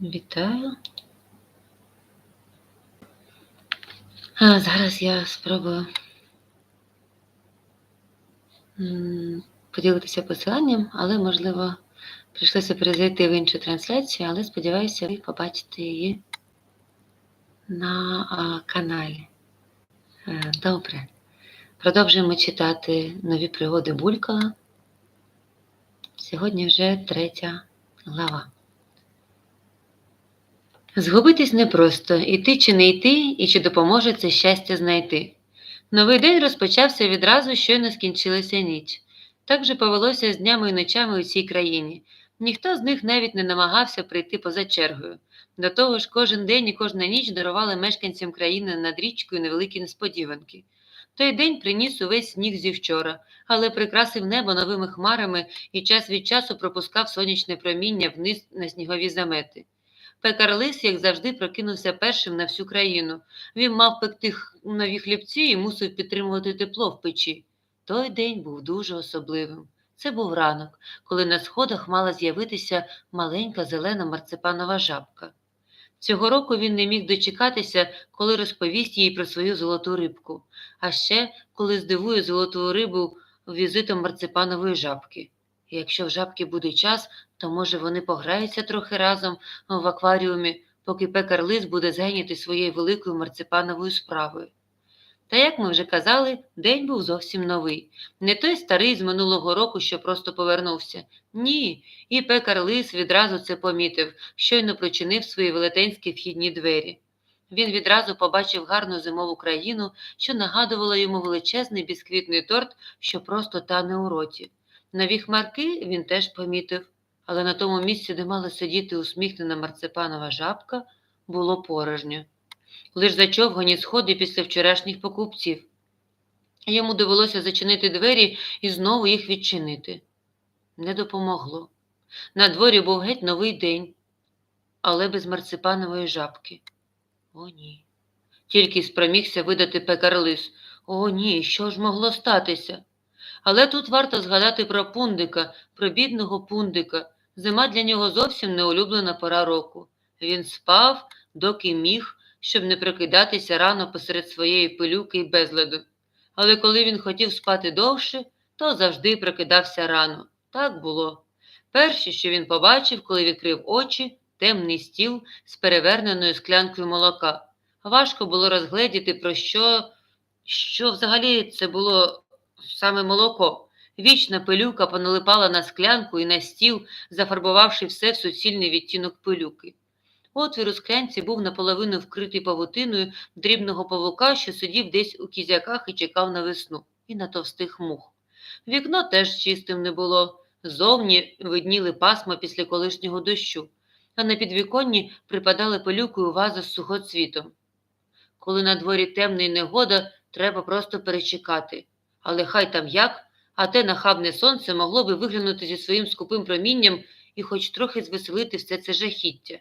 Вітаю. А, зараз я спробую поділитися посиланням, але, можливо, прийшлося перезайти в іншу трансляцію, але сподіваюся, ви побачите її на каналі. Е, Добре. Продовжуємо читати нові пригоди Булькала. Сьогодні вже третя глава. Згубитись непросто, іти чи не йти, і чи допоможе це щастя знайти. Новий день розпочався відразу, щойно скінчилася ніч. Так же повелося з днями і ночами у цій країні. Ніхто з них навіть не намагався прийти поза чергою. До того ж, кожен день і кожна ніч дарували мешканцям країни над річкою невеликі несподіванки. Той день приніс увесь сніг зі вчора, але прикрасив небо новими хмарами і час від часу пропускав сонячне проміння вниз на снігові замети. Пекар Лис, як завжди, прокинувся першим на всю країну. Він мав пекти нові хлібці і мусив підтримувати тепло в печі. Той день був дуже особливим. Це був ранок, коли на сходах мала з'явитися маленька зелена марципанова жабка. Цього року він не міг дочекатися, коли розповість їй про свою золоту рибку, а ще коли здивує золоту рибу візитом марципанової жабки. Якщо в жабки буде час, то може вони пограються трохи разом в акваріумі, поки пекар лис буде зайнятий своєю великою марципановою справою. Та як ми вже казали, день був зовсім новий. Не той старий з минулого року, що просто повернувся. Ні, і пекар лис відразу це помітив, щойно прочинив свої велетенські вхідні двері. Він відразу побачив гарну зимову країну, що нагадувала йому величезний бісквітний торт, що просто тане у роті. Нові хмарки він теж помітив, але на тому місці, де мала сидіти усміхнена марципанова жабка, було порожньо. Лиш зачовгані сходи після вчорашніх покупців. Йому довелося зачинити двері і знову їх відчинити. Не допомогло. На дворі був геть новий день, але без марципанової жабки. О, ні. Тільки спромігся видати пекар лис. О, ні, що ж могло статися? Але тут варто згадати про пундика, про бідного пундика. Зима для нього зовсім не улюблена пора року. Він спав, доки міг, щоб не прокидатися рано посеред своєї пилюки й безладу. Але коли він хотів спати довше, то завжди прокидався рано. Так було. Перше, що він побачив, коли відкрив очі, темний стіл з переверненою склянкою молока. Важко було розгледіти, про що, що взагалі це було саме молоко. Вічна пилюка поналипала на склянку і на стіл, зафарбувавши все в суцільний відтінок пилюки. Отвір у склянці був наполовину вкритий павутиною дрібного павука, що сидів десь у кізяках і чекав на весну, і на товстих мух. Вікно теж чистим не було. Зовні видніли пасма після колишнього дощу, а на підвіконні припадали пилюкою ваза з сухоцвітом. Коли на дворі темна й негода, треба просто перечекати. Але хай там як, а те нахабне сонце могло би виглянути зі своїм скупим промінням і хоч трохи звеселити все це жахіття.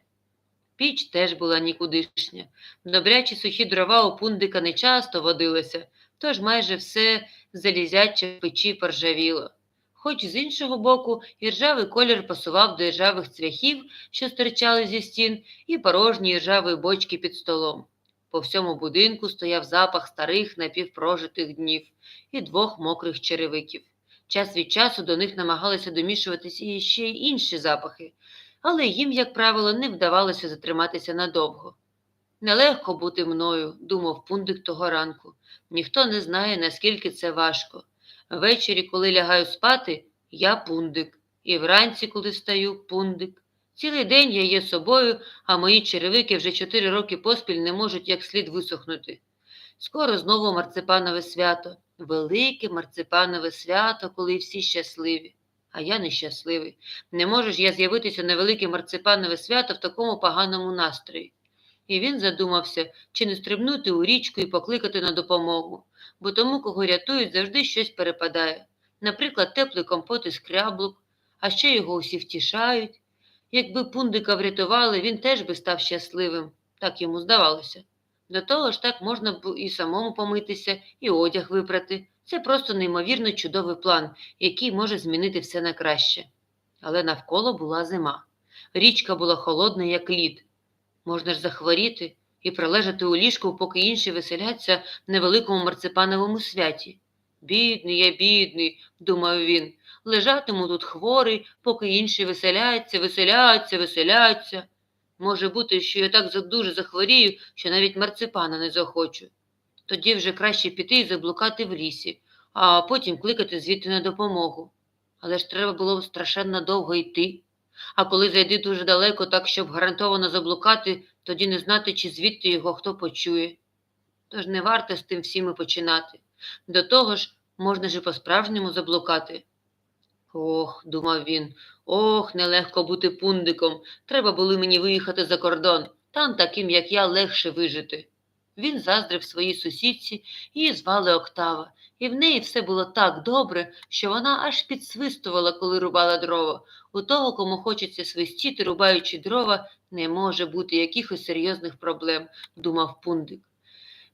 Піч теж була нікудишня. Добрячі сухі дрова у пундика не часто водилися, тож майже все залізяче в печі поржавіло. Хоч з іншого боку, іржавий колір пасував до іржавих цвяхів, що стирчали зі стін, і порожні іржавої бочки під столом. По всьому будинку стояв запах старих напівпрожитих днів і двох мокрих черевиків. Час від часу до них намагалися домішуватися і ще й інші запахи, але їм, як правило, не вдавалося затриматися надовго. Нелегко бути мною, думав пундик того ранку. Ніхто не знає, наскільки це важко. Ввечері, коли лягаю спати, я пундик, і вранці, коли стаю, пундик. Цілий день я є собою, а мої черевики вже чотири роки поспіль не можуть як слід висохнути. Скоро знову марципанове свято, велике марципанове свято, коли всі щасливі. А я нещасливий. Не можу ж я з'явитися на велике марципанове свято в такому поганому настрої. І він задумався, чи не стрибнути у річку і покликати на допомогу, бо тому, кого рятують, завжди щось перепадає. Наприклад, теплий компот із кряблук, а ще його усі втішають. Якби пундика врятували, він теж би став щасливим, так йому здавалося. До того ж так можна б і самому помитися, і одяг випрати. Це просто неймовірно чудовий план, який може змінити все на краще. Але навколо була зима. річка була холодна, як лід. Можна ж захворіти і пролежати у ліжку, поки інші веселяться в невеликому марципановому святі. Бідний я, бідний, думав він, лежатиму тут хворий, поки інші веселяться, веселяться, веселяться. Може бути, що я так дуже захворію, що навіть марципана не захочу. Тоді вже краще піти і заблукати в лісі, а потім кликати звідти на допомогу. Але ж треба було страшенно довго йти. А коли зайди дуже далеко, так щоб гарантовано заблукати, тоді не знати, чи звідти його хто почує. Тож не варто з тим всім і починати. До того ж, можна ж і по-справжньому заблукати. Ох, думав він, ох, нелегко бути пундиком. Треба було мені виїхати за кордон. Там таким, як я, легше вижити. Він заздрив своїй сусідці, її звали Октава, і в неї все було так добре, що вона аж підсвистувала, коли рубала дрова. У того, кому хочеться свистіти, рубаючи дрова, не може бути якихось серйозних проблем, думав пундик.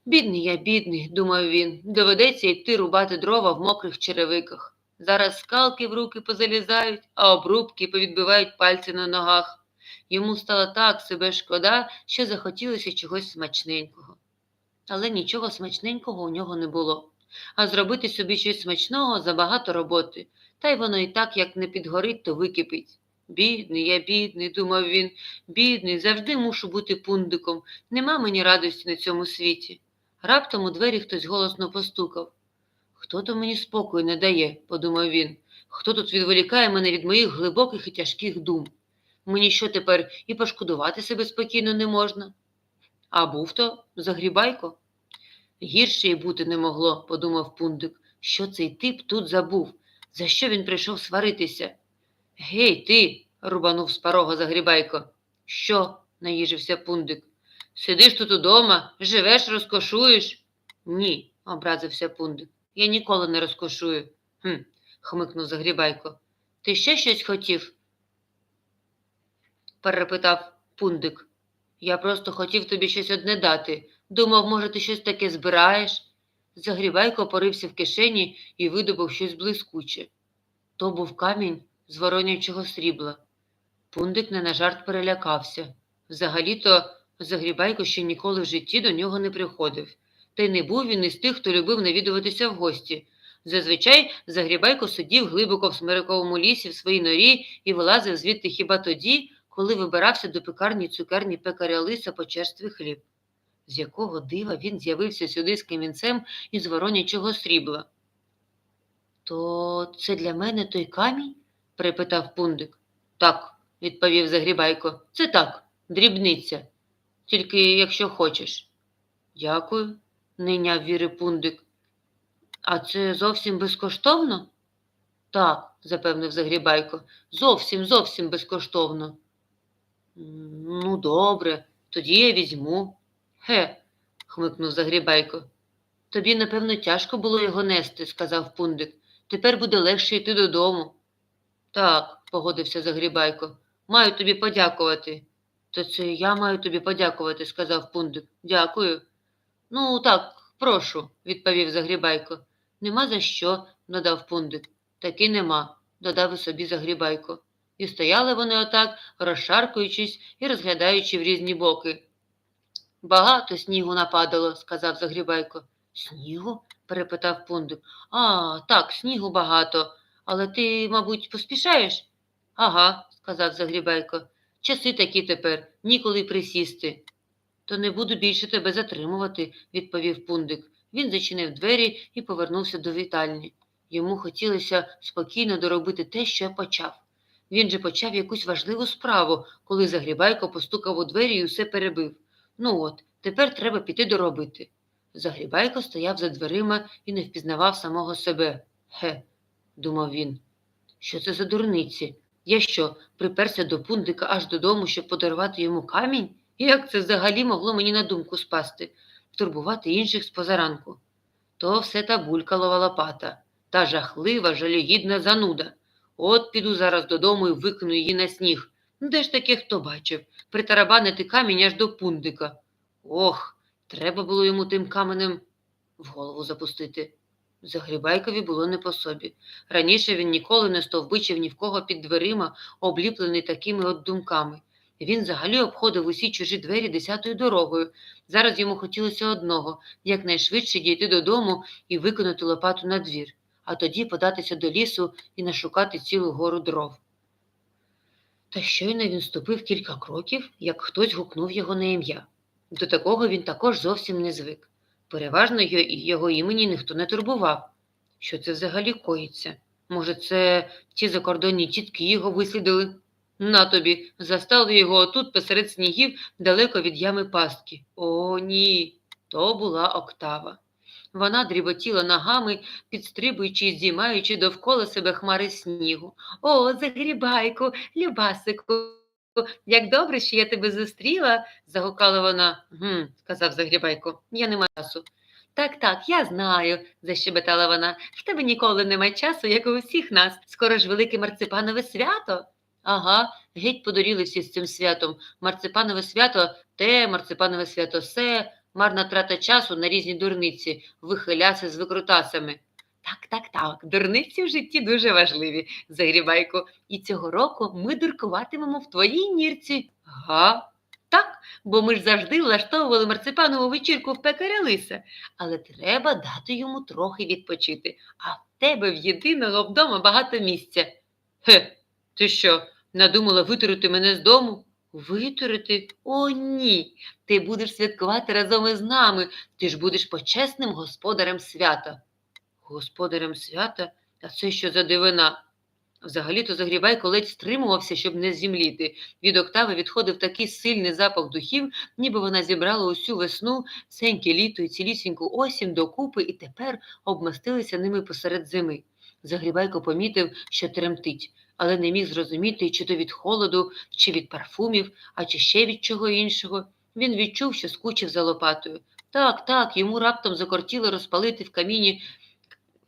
Бідний я, бідний, думав він, доведеться йти рубати дрова в мокрих черевиках. Зараз скалки в руки позалізають, а обрубки повідбивають пальці на ногах. Йому стало так себе шкода, що захотілося чогось смачненького. Але нічого смачненького у нього не було. А зробити собі щось смачного забагато роботи, та й воно і так, як не підгорить, то википить. Бідний, я бідний, думав він, бідний, завжди мушу бути пундиком. Нема мені радості на цьому світі. Раптом у двері хтось голосно постукав. Хто то мені спокою не дає, подумав він. Хто тут відволікає мене від моїх глибоких і тяжких дум? Мені що тепер і пошкодувати себе спокійно не можна? А був то загрібайко? Гірше й бути не могло, подумав пундик. Що цей тип тут забув? За що він прийшов сваритися? Гей, ти, рубанув з порога загрібайко. Що? наїжився пундик. Сидиш тут удома, живеш, розкошуєш? Ні, образився пундик. Я ніколи не розкошую. Хм, хмикнув загрібайко. Ти ще щось хотів? перепитав пундик. Я просто хотів тобі щось одне дати. Думав, може, ти щось таке збираєш? Загрібайко порився в кишені і видобув щось блискуче. То був камінь з воронячого срібла. Пундик не на жарт перелякався. Взагалі-то Загрібайко ще ніколи в житті до нього не приходив. Та й не був він із тих, хто любив навідуватися в гості. Зазвичай Загрібайко сидів глибоко в смириковому лісі в своїй норі і вилазив звідти хіба тоді, коли вибирався до пекарні цукерні пекаря лиса по черствий хліб. З якого дива він з'явився сюди з камінцем із воронячого срібла. То це для мене той камінь? перепитав пундик. Так, відповів Загрібайко. Це так, дрібниця. Тільки якщо хочеш. Дякую, не йняв віри пундик. А це зовсім безкоштовно? Так, запевнив Загрібайко. Зовсім, зовсім безкоштовно. Ну, добре, тоді я візьму. Ге, хмикнув Загрібайко. Тобі, напевно, тяжко було його нести, сказав пундик. Тепер буде легше йти додому. Так, погодився Загрібайко. Маю тобі подякувати. То це я маю тобі подякувати, сказав пундик. Дякую. Ну, так, прошу, відповів Загрібайко. Нема за що, додав пундик. Таки нема, додав і собі Загрібайко. І стояли вони отак, розшаркуючись і розглядаючи в різні боки. Багато снігу нападало, сказав Загрібайко. Снігу? перепитав пундик. А, так, снігу багато. Але ти, мабуть, поспішаєш? Ага, сказав Загрібайко. Часи такі тепер, ніколи присісти. То не буду більше тебе затримувати, відповів пундик. Він зачинив двері і повернувся до вітальні. Йому хотілося спокійно доробити те, що почав. Він же почав якусь важливу справу, коли Загрібайко постукав у двері і усе перебив. Ну от, тепер треба піти доробити. Загрібайко стояв за дверима і не впізнавав самого себе. Ге, думав він. Що це за дурниці? Я що, приперся до пундика аж додому, щоб подарувати йому камінь? Як це взагалі могло мені на думку спасти, турбувати інших з позаранку? То все та булькалова лопата, та жахлива, жалюгідна зануда. От піду зараз додому і викину її на сніг. Де ж таке хто бачив? Притарабанити камінь аж до пундика. Ох, треба було йому тим каменем в голову запустити. Загрібайкові було не по собі. Раніше він ніколи не стовбичив ні в кого під дверима, обліплений такими от думками. Він взагалі обходив усі чужі двері десятою дорогою. Зараз йому хотілося одного якнайшвидше дійти додому і виконати лопату на двір, а тоді податися до лісу і нашукати цілу гору дров. Та щойно він ступив кілька кроків, як хтось гукнув його на ім'я. До такого він також зовсім не звик. Переважно його, імені ніхто не турбував. Що це взагалі коїться? Може, це ті закордонні тітки його вислідили? На тобі, застали його отут посеред снігів далеко від ями пастки. О, ні, то була октава. Вона дріботіла ногами, підстрибуючи і здіймаючи довкола себе хмари снігу. О, загрібайку, любасику, як добре, що я тебе зустріла, загукала вона. Гм, сказав Загрібайко, я не маю часу. Так, так, я знаю, защебетала вона. В тебе ніколи немає часу, як у всіх нас. Скоро ж велике марципанове свято. Ага, геть подоріли всі з цим святом. Марципанове свято те, марципанове свято се, марна трата часу на різні дурниці, вихиляси з викрутасами. Так, так, так, дурниці в житті дуже важливі, Загрібайко. І цього року ми дуркуватимемо в твоїй нірці. Га? Так, бо ми ж завжди влаштовували марципанову вечірку в пекаря лиса, але треба дати йому трохи відпочити, а в тебе в єдиного вдома багато місця. Хе, ти що, надумала витурити мене з дому? Витурити? О, ні. Ти будеш святкувати разом із нами. Ти ж будеш почесним господарем свята. Господарем свята? А це що за дивина? Взагалі-то Загрібайко ледь стримувався, щоб не зімліти. Від октави відходив такий сильний запах духів, ніби вона зібрала усю весну, сеньке літо і цілісіньку осінь докупи і тепер обмастилися ними посеред зими. Загрібайко помітив, що тремтить, але не міг зрозуміти, чи то від холоду, чи від парфумів, а чи ще від чого іншого. Він відчув, що скучив за лопатою. Так, так, йому раптом закортіло розпалити в каміні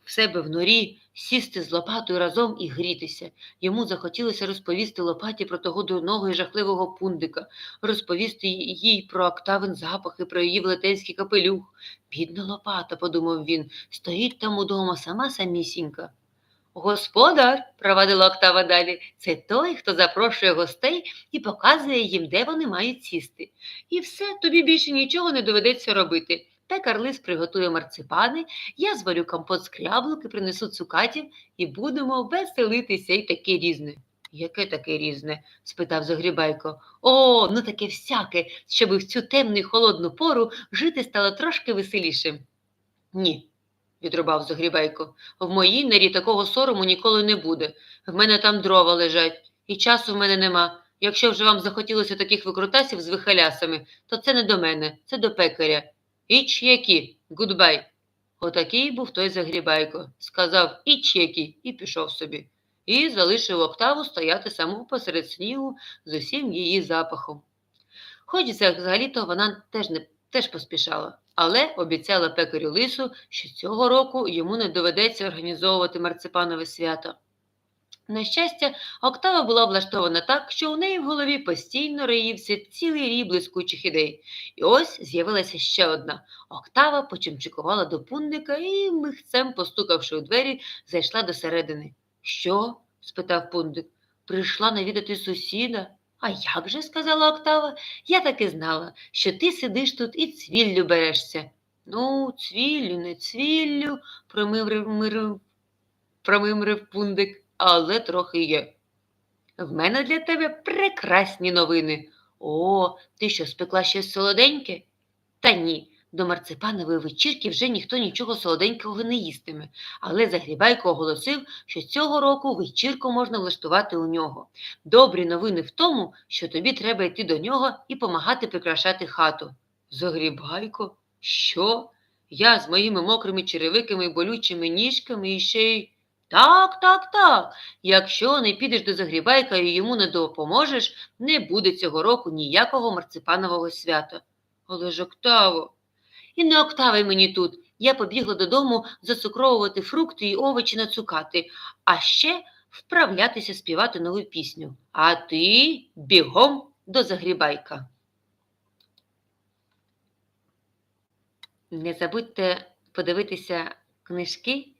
в себе в норі, сісти з лопатою разом і грітися. Йому захотілося розповісти лопаті про того дурного і жахливого пундика, розповісти їй про октавин запах і про її велетенський капелюх. Бідна лопата, подумав він, стоїть там удома сама самісінька. Господар, провадила Октава далі, це той, хто запрошує гостей і показує їм, де вони мають сісти. І все, тобі більше нічого не доведеться робити. Пекар лис приготує марципани, я зварю компот з кряблук і принесу цукатів, і будемо веселитися і таке різне. Яке таке різне? спитав Загрібайко. О, ну таке всяке, щоб в цю темну й холодну пору жити стало трошки веселішим. Ні, відрубав Загрібайко. В моїй норі такого сорому ніколи не буде. В мене там дрова лежать, і часу в мене нема. Якщо вже вам захотілося таких викрутасів з вихалясами, то це не до мене, це до пекаря. Іч які, гудбай. Отакий був той Загрібайко. Сказав іч які і пішов собі. І залишив октаву стояти саму посеред снігу з усім її запахом. Хоч взагалі-то вона теж не теж поспішала, але обіцяла пекарю лису, що цього року йому не доведеться організовувати марципанове свято. На щастя, Октава була влаштована так, що у неї в голові постійно роївся цілий рій блискучих ідей. І ось з'явилася ще одна. Октава почимчикувала до пундика і, михцем, постукавши у двері, зайшла до середини. Що? спитав пундик. Прийшла навідати сусіда. А як же, сказала Октава, я так і знала, що ти сидиш тут і цвіллю берешся. Ну, цвіллю, не цвіллю, промимрив, промимрив пундик, але трохи є. В мене для тебе прекрасні новини. О, ти що, спекла щось солоденьке? Та ні, до марципанової вечірки вже ніхто нічого солоденького не їстиме, але Загрібайко оголосив, що цього року вечірку можна влаштувати у нього. Добрі новини в тому, що тобі треба йти до нього і помагати прикрашати хату. Загрібайко? Що? Я з моїми мокрими черевиками і болючими ніжками і ще й. Так, так, так. Якщо не підеш до Загрібайка і йому не допоможеш, не буде цього року ніякого марципанового свята. Але ж Октаво. І не октави мені тут. Я побігла додому зацукровувати фрукти і овочі на цукати, а ще вправлятися співати нову пісню. А ти бігом до Загрібайка. Не забудьте подивитися книжки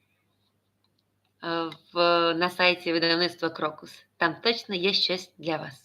в, на сайті видавництва Крокус. Там точно є щось для вас.